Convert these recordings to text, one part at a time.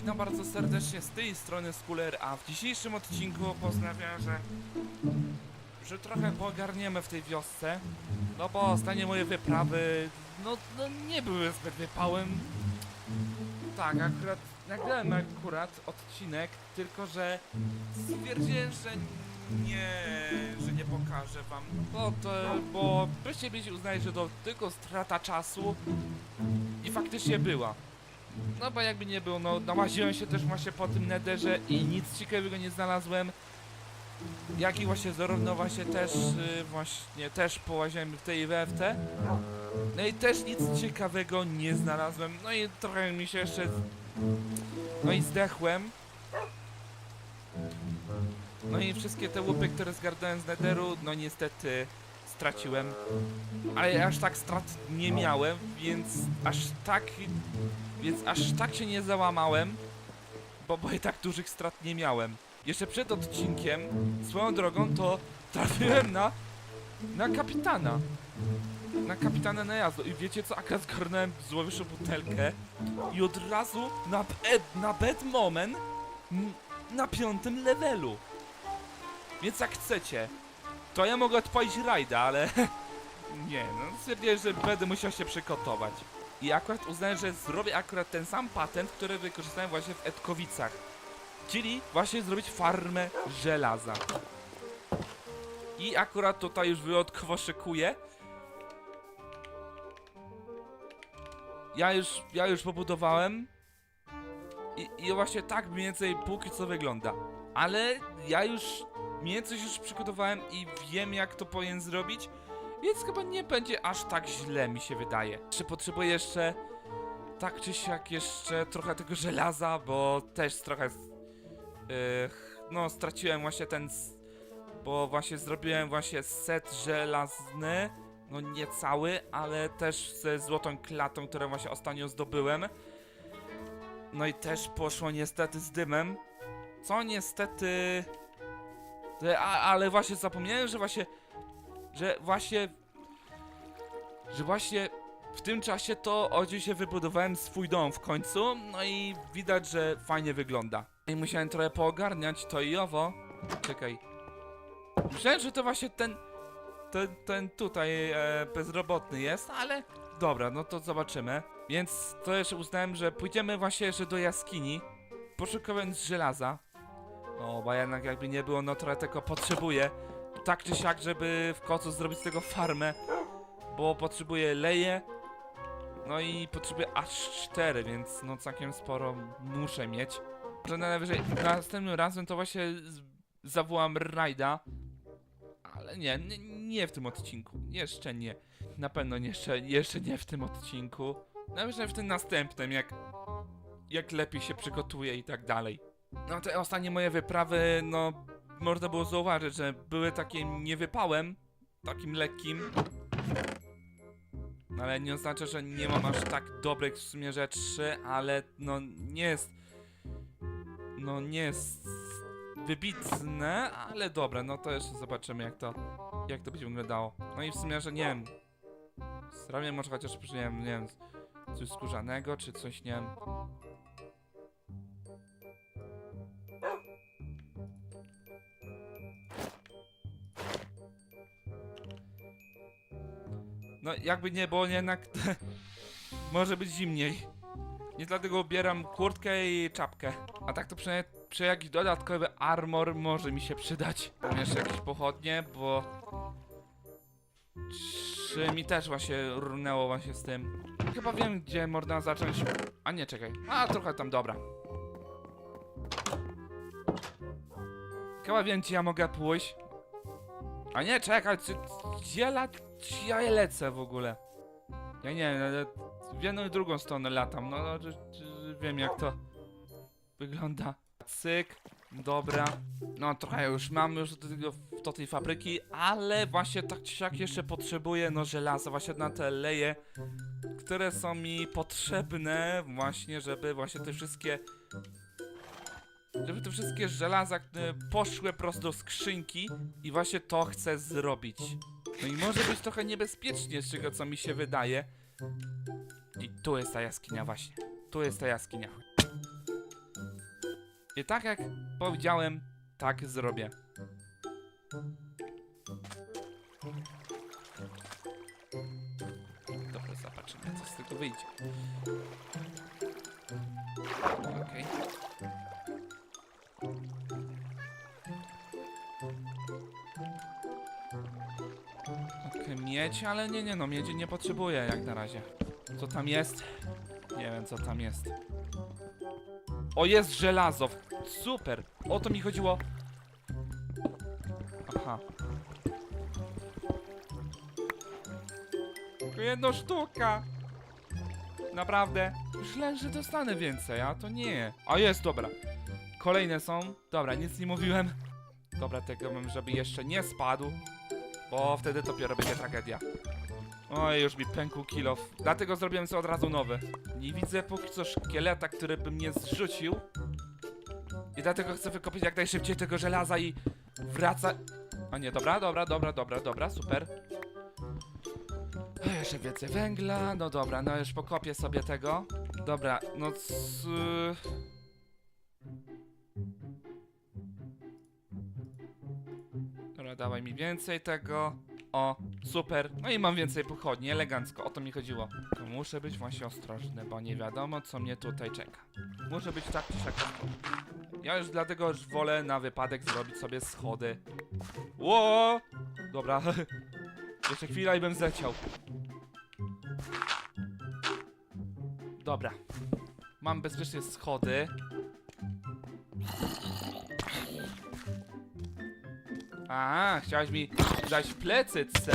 Witam bardzo serdecznie z tej strony Skuller, a w dzisiejszym odcinku postanawiam, że że trochę pogarniemy w tej wiosce, no bo ostatnie moje wyprawy, no, no nie były zbyt wypałem. Tak, akurat nagrałem akurat odcinek, tylko że stwierdziłem, że nie, że nie pokażę wam, bo to, bo byście byście uznali, że to tylko strata czasu i faktycznie była. No bo jakby nie było, no nałaziłem się też właśnie po tym nederze i nic ciekawego nie znalazłem. Jak i właśnie zarówno właśnie też y, właśnie też połaziłem w tej WFT. No i też nic ciekawego nie znalazłem. No i trochę mi się jeszcze... No i zdechłem. No i wszystkie te łupy, które zgarnąłem z nederu, no niestety straciłem. Ale aż tak strat nie miałem, więc aż tak więc aż tak się nie załamałem, bo, bo i tak dużych strat nie miałem. Jeszcze przed odcinkiem, swoją drogą, to trafiłem na, na kapitana. Na kapitana najazdu. I wiecie co, akurat zgarnąłem złowieszą butelkę i od razu na, na bed moment na piątym levelu. Więc jak chcecie, to ja mogę odpalić rajda, ale nie, no stwierdziłem, że będę musiał się przygotować. I akurat uznałem, że zrobię akurat ten sam patent, który wykorzystałem właśnie w Edkowicach. Czyli właśnie zrobić farmę żelaza. I akurat tutaj już wyjątkowo szykuję. Ja już, ja już pobudowałem. I, I właśnie tak mniej więcej póki co wygląda. Ale ja już mniej więcej już przygotowałem i wiem jak to powinien zrobić. Więc chyba nie będzie aż tak źle, mi się wydaje. Czy potrzebuję jeszcze tak czy siak jeszcze trochę tego żelaza, bo też trochę yy, no straciłem właśnie ten bo właśnie zrobiłem właśnie set żelazny, no nie cały, ale też ze złotą klatą, którą właśnie ostatnio zdobyłem. No i też poszło niestety z dymem, co niestety... A, ale właśnie zapomniałem, że właśnie że właśnie że właśnie w tym czasie to oczywiście wybudowałem swój dom w końcu, no i widać, że fajnie wygląda. I musiałem trochę poogarniać to i owo. Czekaj. Myślałem, że to właśnie ten ten, ten tutaj e, bezrobotny jest, ale dobra, no to zobaczymy. Więc to jeszcze uznałem, że pójdziemy właśnie jeszcze do jaskini, poszukując żelaza. No, bo jednak jakby nie było, no trochę tego potrzebuję tak czy siak, żeby w końcu zrobić z tego farmę, bo potrzebuję leje, no i potrzebuję aż 4, więc no całkiem sporo muszę mieć. Że najwyżej następnym razem to właśnie zawołam rajda, ale nie, nie, nie w tym odcinku, jeszcze nie. Na pewno jeszcze, jeszcze nie w tym odcinku. Najwyżej w tym następnym, jak, jak lepiej się przygotuję i tak dalej. No te ostatnie moje wyprawy, no można było zauważyć, że były takim niewypałem, takim lekkim. No, Ale nie oznacza, że nie mam aż tak dobrych w sumie rzeczy, ale no nie jest. No nie jest wybitne, ale dobre, no to jeszcze zobaczymy jak to jak to będzie wyglądało. No i w sumie, że nie wiem. Zrobię może chociaż nie wiem, nie wiem, coś skórzanego czy coś, nie wiem. No jakby nie było, jednak może być zimniej. Nie dlatego ubieram kurtkę i czapkę. A tak to przynajmniej przy jakiś dodatkowy armor może mi się przydać. Jeszcze jakieś pochodnie, bo... Czy mi też właśnie runęło właśnie z tym. Chyba wiem, gdzie można zacząć. A nie, czekaj. A, trochę tam, dobra. Chyba wiem, gdzie ja mogę pójść. A nie, czekaj, czy, gdzie la, gdzie ja lecę w ogóle? Ja nie wiem, ale w jedną i drugą stronę latam, no, no czy, czy, wiem jak to wygląda. Cyk, dobra. No trochę już mam już do, tego, do tej fabryki, ale właśnie tak czy siak jeszcze potrzebuję no żelaza właśnie na te leje, które są mi potrzebne właśnie, żeby właśnie te wszystkie żeby te wszystkie żelaza które poszły prosto do skrzynki i właśnie to chcę zrobić. No i może być trochę niebezpiecznie z tego co mi się wydaje. I tu jest ta jaskinia właśnie. Tu jest ta jaskinia. I tak jak powiedziałem, tak zrobię. Dobra, zobaczymy, co z tego wyjdzie. Okej. Okej, miedź, ale nie, nie no, miedzi nie potrzebuję jak na razie. Co tam jest? Nie wiem, co tam jest. O, jest żelazo! Super! O to mi chodziło. Aha. Tylko Jedna sztuka! Naprawdę? Myślałem, że dostanę więcej, a to nie. A jest, dobra. Kolejne są. Dobra, nic nie mówiłem. Dobra, tego bym, żeby jeszcze nie spadł. Bo wtedy dopiero będzie tragedia. Oj, już mi pękł kilof. Dlatego zrobiłem sobie od razu nowy. Nie widzę póki co szkieleta, który by mnie zrzucił. I dlatego chcę wykopić jak najszybciej tego żelaza i wraca... A nie, dobra, dobra, dobra, dobra, dobra, super. Ech, Jeszcze więcej węgla, no dobra, no już pokopię sobie tego. Dobra, no c... dawaj mi więcej tego. O, super. No i mam więcej pochodni, elegancko, o to mi chodziło. To muszę być właśnie ostrożny, bo nie wiadomo, co mnie tutaj czeka. Muszę być tak czy. Ja już dlatego już wolę na wypadek zrobić sobie schody. Ło! Dobra. Jeszcze chwila i bym zleciał. Dobra. Mam bezpiecznie schody. A, chciałeś mi dać plecy, co?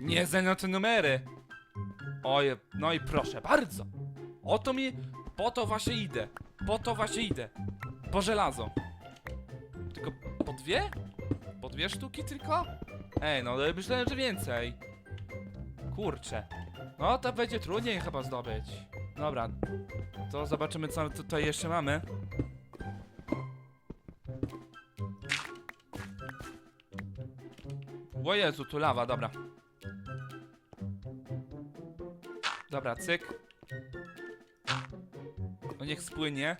Nie znajdą te numery. Oj, no i proszę bardzo. O to mi, po to właśnie idę. Po to właśnie idę. Po żelazo. Tylko po dwie? Po dwie sztuki tylko? Ej, no myślałem, że więcej. Kurczę. No to będzie trudniej chyba zdobyć. Dobra. To zobaczymy co tutaj jeszcze mamy. O Jezu, tu lawa, dobra. Dobra, cyk. No niech spłynie.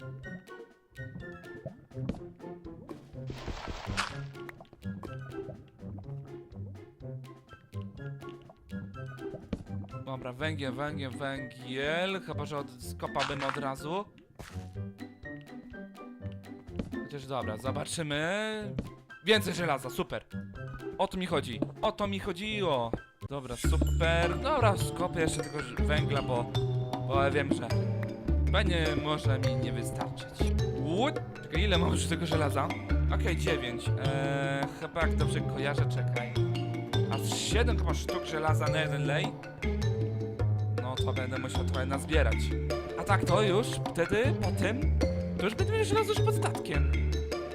Dobra, węgiel, węgiel, węgiel. Chyba, że od, skopałbym od razu. Chociaż dobra, zobaczymy. Więcej żelaza, super. O to mi chodzi. O to mi chodziło. Dobra, super. Dobra, skopię jeszcze tego węgla, bo, bo ja wiem, że pewnie może mi nie wystarczyć. What? Czekaj, ile mam już tego żelaza? Okej, 9. Eee, chyba jak dobrze kojarzę, czekaj. A z 7 chyba sztuk żelaza na jeden lej? No to będę musiał trochę nazbierać. A tak to już wtedy, po tym, to już będę miał żelazo już pod statkiem.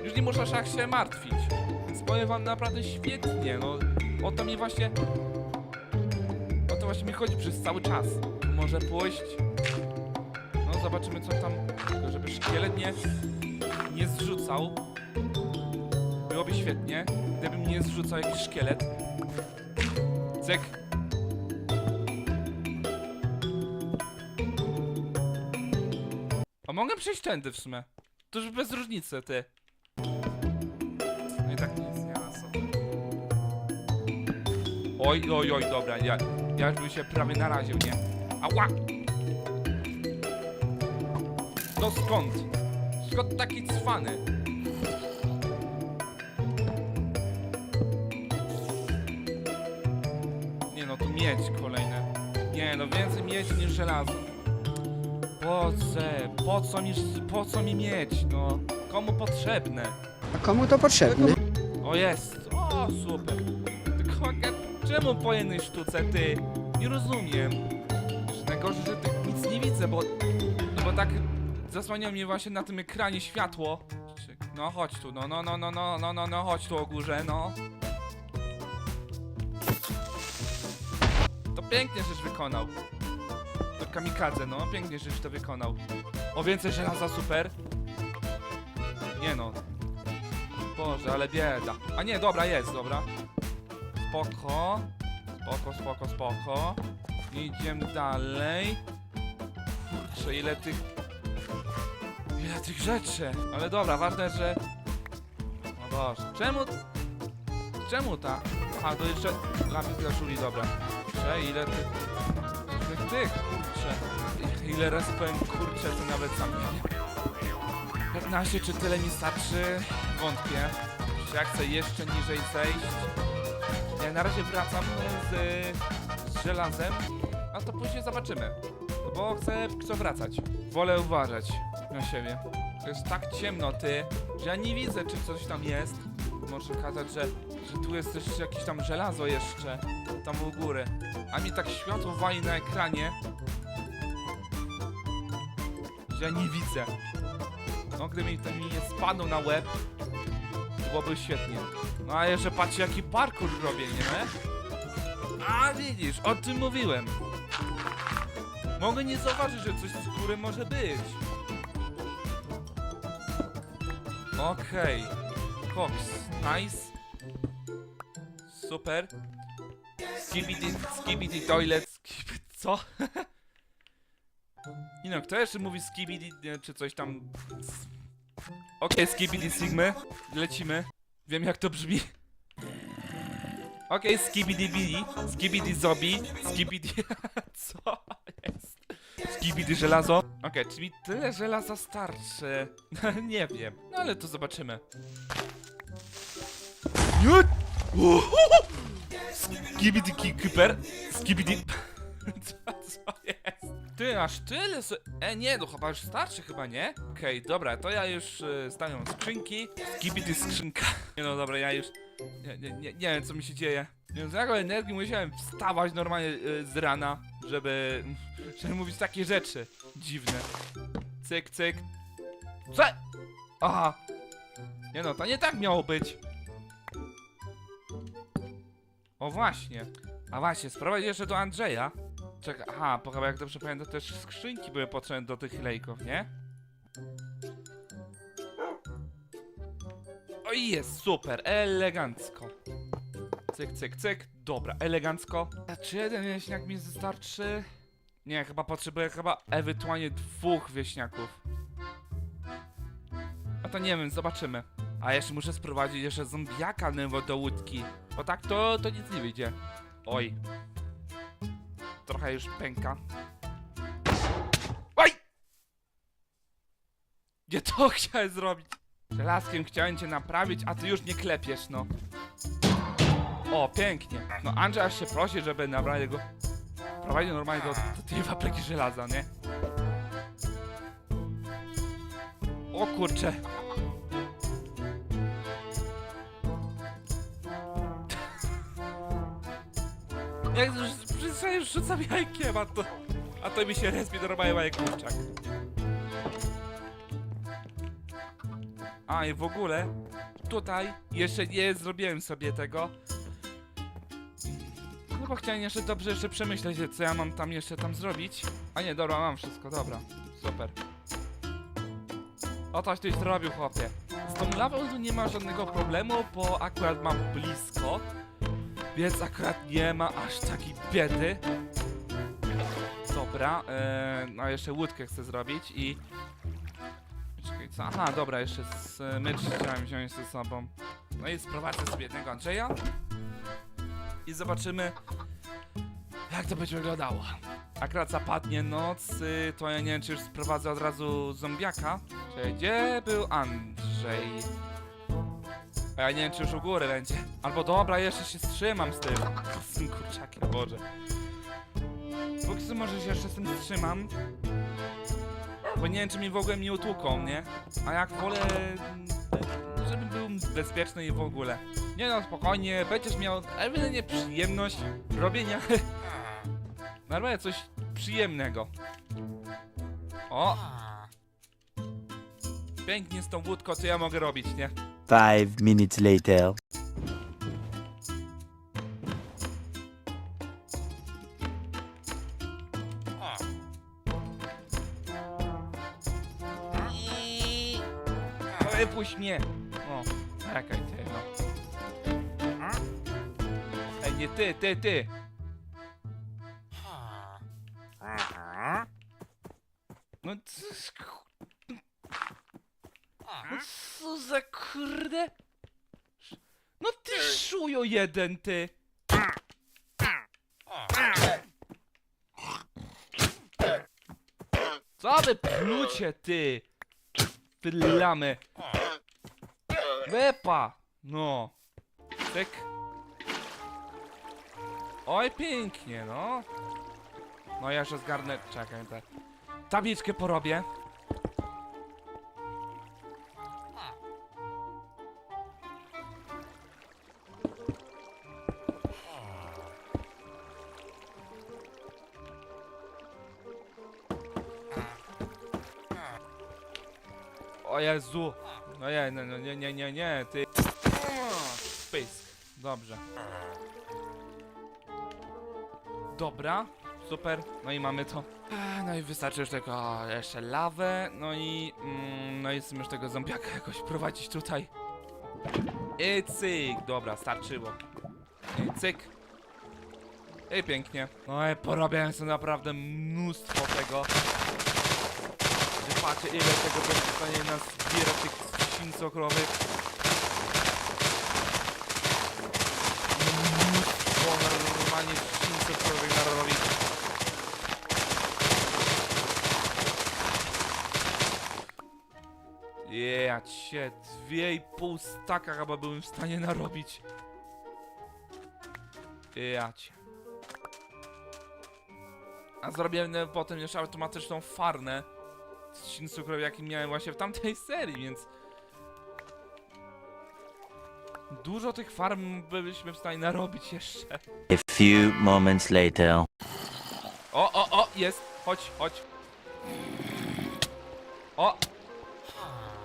Już nie muszę szach się martwić. Powiem wam naprawdę świetnie, no o to mi właśnie... O to właśnie mi chodzi przez cały czas. Może pójść... No zobaczymy co tam... Żeby szkielet nie... Nie zrzucał. Byłoby świetnie, gdybym nie zrzucał jakiś szkielet. Cyk. A mogę przejść tędy w sumie. To już bez różnicy, ty. No i tak Oj, oj, oj, dobra, ja, ja już bym się prawie naraził, nie? Ała! To skąd? Skąd taki cwany? Nie no, tu miedź kolejne. Nie no, więcej miedzi niż żelazo. Po co? Po co mi, po co mi mieć, no? Komu potrzebne? A komu to potrzebne? O jest! O, super! Czemu po jednej sztuce, ty? Nie rozumiem. Jeszcze najgorsze, że ty nic nie widzę, bo... No bo tak zasłania mnie właśnie na tym ekranie światło. No chodź tu, no, no, no, no, no, no, no, no, chodź tu o górze, no. To pięknie żeś wykonał. To kamikadze, no, pięknie żeś to wykonał. O, więcej żelaza, super. Nie no, Boże, ale bieda. A nie, dobra, jest, dobra. Spoko. Spoko, spoko, spoko. Idziemy dalej. Kurczę, ile tych... Ile tych rzeczy. Ale dobra, ważne, że... O Boże, czemu... Czemu ta? Aha, to jeszcze lapis glaszuli, dobra. Cze, ile tych... Tych, tych, kurczę. Ile powiem kurczę, to nawet sam nie wiem. 15, czy tyle mi starczy? Wątpię. Czy ja chcę jeszcze niżej zejść? Ja na razie wracam z, z żelazem, a to później zobaczymy. No Bo chcę, chcę wracać. Wolę uważać na siebie. To jest tak ciemno, ty, że ja nie widzę, czy coś tam jest. Może kazać, że, że tu jest też jakieś tam żelazo jeszcze, tam u góry. A mi tak światło wali na ekranie, że ja nie widzę. No, gdyby mi to mi nie spadł na łeb, byłoby świetnie. No a jeszcze patrzcie, jaki parkour robię, nie? A widzisz, o tym mówiłem. Mogę nie zauważyć, że coś z góry może być. Okej. Cox, nice. Super. Skibidi, skibidi toilet, skibidi, co? Nie no, kto jeszcze mówi skibidi, czy coś tam... Okej, skibidi sigmy, lecimy. Wiem jak to brzmi. Okej, skibidi bidi, skibidi zobi, skibidi... Co jest? Skibidi żelazo. Okej, czy mi tyle żelaza starczy? Nie wiem, no ale to zobaczymy. Skibidi ki- Keeper, skibidi... Co, co? Ty, aż tyle se... E, nie, no chyba już starczy chyba, nie? Okej, dobra, to ja już y, stawiam skrzynki. Skibidi skrzynka. Nie no, dobra, ja już... Nie, nie, nie, nie wiem, co mi się dzieje. Nie wiem, z jaką energii musiałem wstawać normalnie y, z rana, żeby... żeby mówić takie rzeczy dziwne. Cyk, cyk. Co? Aha. Nie no, to nie tak miało być. O właśnie. A właśnie, sprowadź jeszcze do Andrzeja. Czekaj, aha, bo chyba jak dobrze pamiętam, też skrzynki były potrzebne do tych lejków, nie? Oj, jest super, elegancko. Cyk, cyk, cyk. Dobra, elegancko. A czy jeden wieśniak mi wystarczy? Nie, chyba potrzebuję chyba ewentualnie dwóch wieśniaków. A to nie wiem, zobaczymy. A jeszcze muszę sprowadzić jeszcze zombiaka do łódki. Bo tak to, to nic nie wyjdzie. Oj. Trochę już pęka. Oj! Nie to chciałem zrobić. Żelazkiem chciałem cię naprawić, a ty już nie klepiesz, no. O, pięknie. No Andrzej aż się prosi, żeby naprawdę go prowadził normalnie do, do tej fabryki żelaza, nie? O kurcze. Jak przecież już rzucam jajkiem, a to, a to mi się respi normalnie jak kurczak. A i w ogóle tutaj jeszcze nie zrobiłem sobie tego. No bo chciałem jeszcze dobrze jeszcze przemyśleć, co ja mam tam jeszcze tam zrobić. A nie, dobra, mam wszystko, dobra. Super. O coś tyś zrobił, chłopie. Z tą lawą tu nie ma żadnego problemu, bo akurat mam blisko. Więc akurat nie ma aż takiej biedy. Dobra, e, no jeszcze łódkę chcę zrobić i... Czekaj, co? Aha, dobra, jeszcze z e, mycz chciałem wziąć ze sobą. No i sprowadzę sobie jednego Andrzeja. I zobaczymy, jak to będzie wyglądało. Akurat zapadnie noc, y, to ja nie wiem, czy już sprowadzę od razu zombiaka. Czekaj, gdzie był Andrzej? A ja nie wiem, czy już u góry będzie. Albo dobra, jeszcze się wstrzymam z tym. Z tym kurczakiem, Boże. Póki co może się jeszcze z tym wstrzymam. Bo nie wiem, czy mi w ogóle mnie utłuką, nie? A jak wolę, mm, żebym był bezpieczny i w ogóle. Nie no, spokojnie, będziesz miał ewidentnie przyjemność robienia normalnie coś przyjemnego. O! Pięknie z tą łódką, co ja mogę robić, nie? Five minutes later. Wypuść mnie! O, czekaj ty, no. Ej, nie ty, Co za kurde? No ty szujo jeden, ty! Co wy plucie, ty? Ty lamy. Wepa! No. Tyk. Oj, pięknie, no. No ja jeszcze zgarnę... Czekaj, te... Tabliczkę porobię. O Jezu! No nie, no, no, nie, nie, nie, nie, ty... Pysk. Dobrze. Dobra, super, no i mamy to. No i wystarczy już tylko jeszcze lawę, no i... Mm, no i już tego zombiaka jakoś prowadzić tutaj. I cyk, dobra, starczyło. I cyk. I pięknie. No i porobiłem sobie naprawdę mnóstwo tego. Patrzę ile tego będzie w stanie nas zbierać tych świn cukrowych. Mnóstwo normalnie świn cukrowych narobić. Ja dwie i pół staka chyba byłem w stanie narobić. Ja. A zrobiłem potem jeszcze automatyczną farnę świn cukrowych, jaki miałem właśnie w tamtej serii, więc... Dużo tych farm byliśmy w stanie narobić jeszcze. A few moments later. O, o, o, jest! Chodź, chodź. O!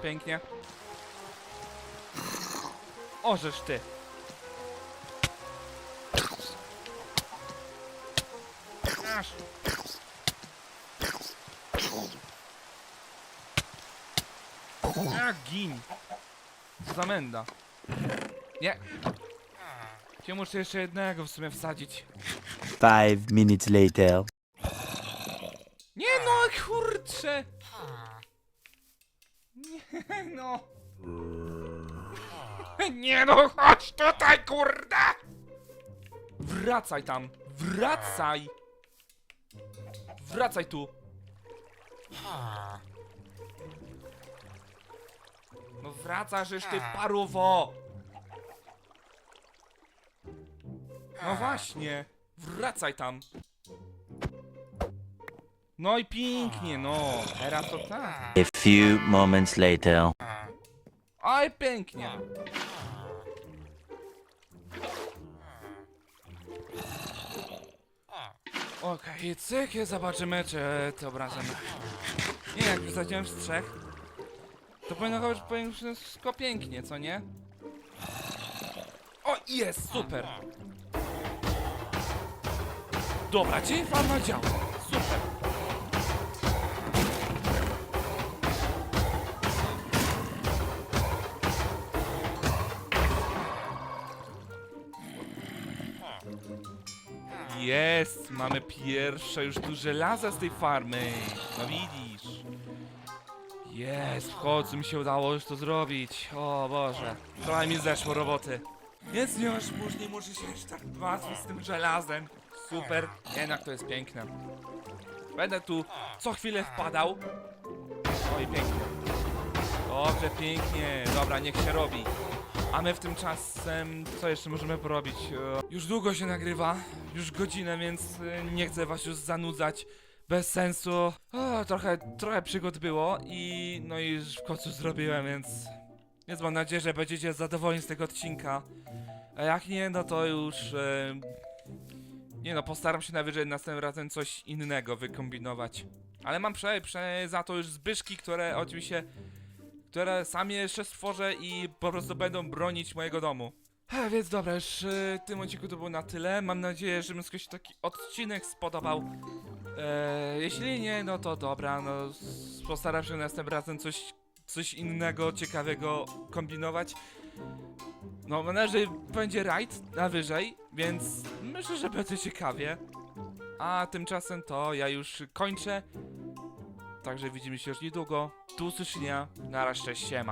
Pięknie. Ożeż ty. Aż. A, gin. Co za menda. Nie. Cię muszę jeszcze jednego w sumie wsadzić. Five minutes later. Nie no, kurczę! Nie no! Nie no, chodź tutaj, kurde! Wracaj tam! Wracaj! Wracaj tu! Wracasz ty paruwo! No właśnie! Wracaj tam! No i pięknie, no. Teraz to tak. A few moments later. Oj, pięknie. Okej, cyk, zobaczymy, czy tym razem... Nie, jak już z trzech, to powinno być powinno wszystko pięknie, co nie? O, jest, super. Dobra, dzień farma działa. Super. Jest, mamy pierwsze już tu żelaza z tej farmy. No widzisz. Jest, w mi się udało już to zrobić. O Boże, trochę mi zeszło roboty. Więc już później muszę się już tak martwić z tym żelazem. Super, jednak to jest piękne. Będę tu co chwilę wpadał. Oj, pięknie. Dobrze, pięknie. Dobra, niech się robi. A my w tym czasem, co jeszcze możemy porobić? E, Już długo się nagrywa, już godzinę, więc e, nie chcę was już zanudzać. Bez sensu. O, trochę, trochę przygód było i no i w końcu zrobiłem, więc... Więc mam nadzieję, że będziecie zadowoleni z tego odcinka. A jak nie, no to już... E, nie no, postaram się najwyżej następnym razem coś innego wykombinować. Ale mam prze, prze za to już zbyszki, które oczywiście które sam jeszcze stworzę i po prostu będą bronić mojego domu. E, więc dobra, już e, w tym odcinku to było na tyle. Mam nadzieję, że się taki odcinek spodobał. E, jeśli nie, no to dobra, no postaram się następnym razem coś, coś innego, ciekawego kombinować. No, mam nadzieję, że będzie raid na wyżej, więc myślę, że będzie ciekawie. A tymczasem to ja już kończę. Także widzimy się już niedługo. Do usłyszenia. Na razie, siema.